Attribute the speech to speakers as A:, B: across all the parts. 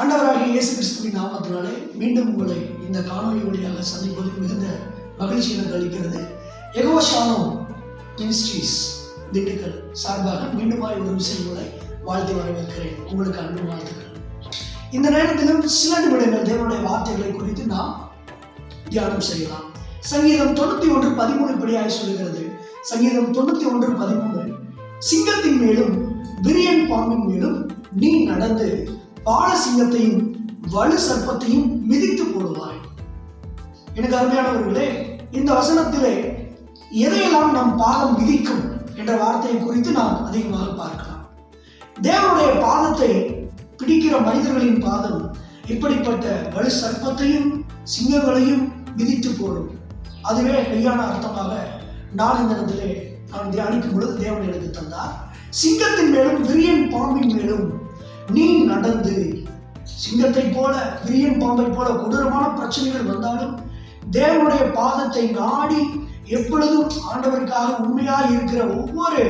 A: ஆண்டவராகிய இயேசு கிறிஸ்துவின் நாமத்தினாலே மீண்டும் உங்களை இந்த காணொளி வழியாக சந்திப்பது மிகுந்த மகிழ்ச்சி எனக்கு அளிக்கிறது. எகோஷானோ மினிஸ்ட்ரீஸ் திண்டுக்கல் சார்பாக மீண்டுமாய் ஒரு விஷயங்களை வாழ்த்தி வரவேற்கிறேன். உங்களுக்கு அன்பு வாழ்த்துக்கள். இந்த நேரத்திலும் சில நிமிடங்கள் தேவனுடைய வார்த்தைகளை குறித்து நாம் தியானம் செய்யலாம். சங்கீதம் தொண்ணூத்தி ஒன்று பதிமூணு இப்படியாய் சொல்லுகிறது. சங்கீதம் தொண்ணூத்தி ஒன்று பதிமூணு சிங்கத்தின் மேலும் விரியன் பாம்பின் மேலும் நீ நடந்து பால சிங்கத்தையும் வலு சர்ப்பத்தையும் மிதித்து போடுவாய் எனக்கு அருமையானவர்களே இந்த வசனத்திலே எதையெல்லாம் நம் பாதம் மிதிக்கும் என்ற வார்த்தையை குறித்து நாம் அதிகமாக பார்க்கலாம். தேவனுடைய பாதத்தை பிடிக்கிற மனிதர்களின் பாதம் இப்படிப்பட்ட வலு சர்ப்பத்தையும் சிங்கங்களையும் மிதித்து போடும். அதுவே மெய்யான அர்த்தமாக நான் இந்த இடத்திலே நான் தியானிக்கும் பொழுது தேவன் எனக்கு தந்தார். சிங்கத்தின் மேலும் விரியன் பாம்பின் மேலும் நீ நடந்து சிங்கத்தை போல விரியன் பாம்பை போல கொடூரமான பிரச்சனைகள் வந்தாலும் தேவனுடைய பாதத்தை நாடி எப்பொழுதும் ஆண்டவருக்காக உண்மையாக இருக்கிற ஒவ்வொரு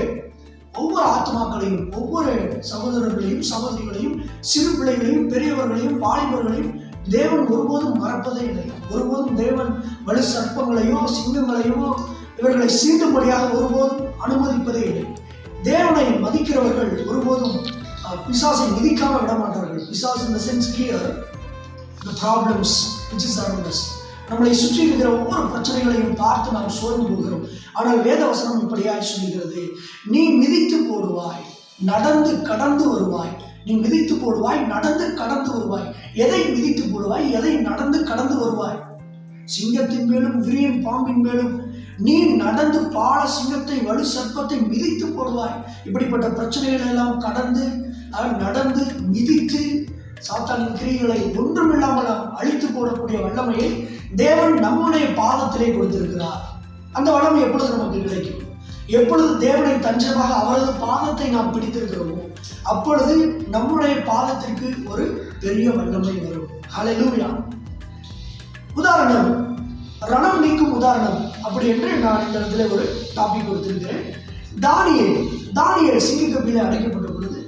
A: ஒவ்வொரு ஆத்மாக்களையும் ஒவ்வொரு சகோதரர்களையும் சகோதரிகளையும் சிறு பிள்ளைகளையும் பெரியவர்களையும் வாலிபர்களையும் தேவன் ஒருபோதும் மறப்பதே இல்லை. ஒருபோதும் தேவன் வலு சர்ப்பங்களையோ சிங்கங்களையோ இவர்களை சீண்டும்படியாக ஒருபோதும் அனுமதிப்பதே இல்லை. தேவனை மதிக்கிறவர்கள் ஒருபோதும் பிசாசை மிதிக்காமல் விட மாட்டார்கள். பிசாஸ் இந்த sense clear the problems which is around நம்மளை சுற்றி இருக்கிற ஒவ்வொரு பிரச்சனைகளையும் பார்த்து நாம் சோர்ந்து போகிறோம். ஆனால் வேதவசனம் இப்படியாய் சொல்லுகிறது. நீ மிதித்து போடுவாய் நடந்து கடந்து வருவாய். நீ மிதித்து போடுவாய் நடந்து கடந்து வருவாய். எதை மிதித்து போடுவாய்? எதை நடந்து கடந்து வருவாய்? சிங்கத்தின் மேலும் விரியன் பாம்பின் மேலும் நீ நடந்து பால சிங்கத்தை வலு சர்ப்பத்தை மிதித்து போடுவாய். இப்படிப்பட்ட பிரச்சனைகளை எல்லாம் கடந்து நடந்து மிதித்து சாத்தானின் கிரிகளை ஒன்றுமில்லாமல் அழித்து போடக்கூடிய வல்லமையை தேவன் நம்முடைய பாதத்திலே கொடுத்திருக்கிறார். அந்த வல்லமை எப்பொழுது நமக்கு கிடைக்கும்? எப்பொழுது தேவனை தஞ்சமாக அவரது பாதத்தை நாம் பிடித்திருக்கிறோமோ அப்பொழுது நம்முடைய பாதத்திற்கு ஒரு பெரிய வல்லமை வரும். ஹalleluya உதாரணம் ரணம் நீக்கும் உதாரணம் அப்படி என்று நான் இந்த இடத்துல ஒரு டாபிக் கொடுத்திருக்கிறேன். தானியல் தானியல் சிங்கக்கப்பிலே அடைக்கப்பட்ட பொழுது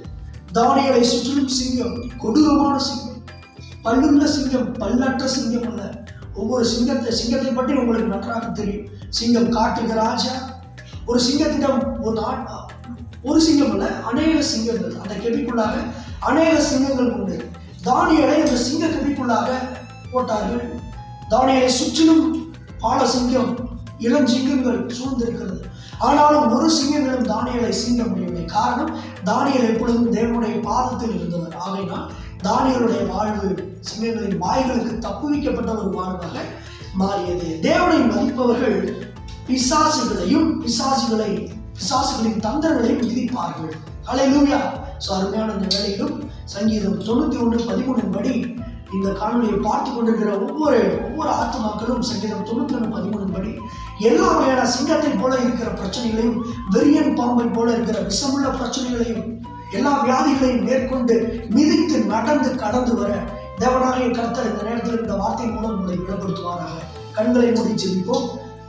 A: தானியலை சுற்றிலும் சிங்கம் கொடூரமான சிங்கம் பல்லுள்ள சிங்கம் பல்லற்ற சிங்கம் அல்ல. ஒவ்வொரு சிங்கத்தை சிங்கத்தை பற்றி உங்களுக்கு நன்றாக தெரியும். சிங்கம் காட்டுக்கு ராஜா ஒரு சிங்கத்திடம் ஒரு நாட் ஒரு சிங்கம் அல்ல அநேக சிங்கங்கள். அந்த கெபிக்குள்ளாக அநேக சிங்கங்கள் உண்டு. தானியலை அந்த சிங்க கெபிக்குள்ளாக போட்டார்கள். தானியலை சுற்றிலும் பால சிங்கம் இளம் சிங்கங்கள் சூழ்ந்திருக்கிறது. ஆனாலும் ஒரு சிங்கங்களும் தானியலை சீங்க முடியவில்லை. காரணம் தானியல் எப்பொழுதும் தேவனுடைய பாதத்தில் இருந்தவர். ஆகையினால் தானியலுடைய வாழ்வு சிங்கங்களின் வாய்களுக்கு தப்புவிக்கப்பட்ட ஒரு வாழ்வாக மாறியது. தேவனை மதிப்பவர்கள் பிசாசுகளையும் பிசாசுகளை பிசாசுகளின் தந்திரங்களையும் விதிப்பார்கள் ஹalleluya ஸோ அருமையான இந்த வேலையிலும் சங்கீதம் தொண்ணூற்றி ஒன்று பதிமூணின் படி இந்த காணொலியை பார்த்து கொண்டிருக்கிற ஒவ்வொரு ஒவ்வொரு ஆத்மாக்களும் சங்கீதம் தொண்ணூற்றி ஒன்று பதிமூணு எல்லா வகையான சிங்கத்தை போல இருக்கிற பிரச்சனைகளையும் வெறியன் பாம்பை போல இருக்கிற விஷமுள்ள பிரச்சனைகளையும் எல்லா வியாதிகளையும் மேற்கொண்டு மிதித்து நடந்து கடந்து வர தேவனாகிய கர்த்தர் இந்த நேரத்தில் இந்த வார்த்தை மூலம் உங்களை விடப்படுத்துவாராக. கண்களை மூடி செல்வோம்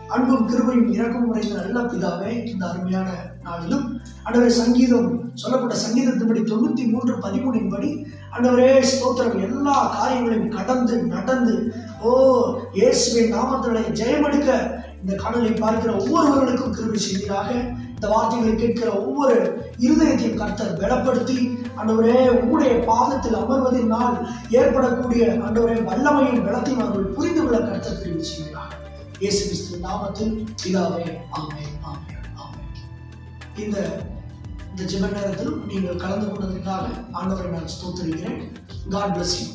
A: அன்பும் கிருபையும் இறக்கும் முறைந்த நல்ல பிதாவே இந்த அருமையான நாளிலும் ஆண்டவரே சங்கீதம் சொல்லப்பட்ட சங்கீதத்தின்படி தொண்ணூத்தி மூன்று பதிமூணின் படி ஆண்டவரே ஸ்தோத்திரம். எல்லா காரியங்களையும் கடந்து நடந்து ஓ இயேசுவின் நாமத்தினுடைய ஜெயமெடுக்க இந்த கடலை பார்க்கிற ஒவ்வொருவர்களுக்கும் கிருபை செய்தீராக இந்த வார்த்தைகளை கேட்கிற ஒவ்வொரு இருதயத்தையும் கர்த்தர் பலப்படுத்தி அன்றவரே உங்களுடைய பாதத்தில் அமர்வதனால் ஏற்படக்கூடிய அன்றவரே வல்லமையும் பலத்தையும் அவர்கள் புரிந்து கொள்ள கர்த்தர் தெரிவு செய்கிறார் இயேசு கிறிஸ்து நாமத்தில் இதாவே ஆமே ஆமே ஆமே இந்த இந்த ஜெப நேரத்திலும் நீங்கள் கலந்து கொண்டதற்காக ஆண்டவரை நான் ஸ்தோத்திரிக்கிறேன். God bless you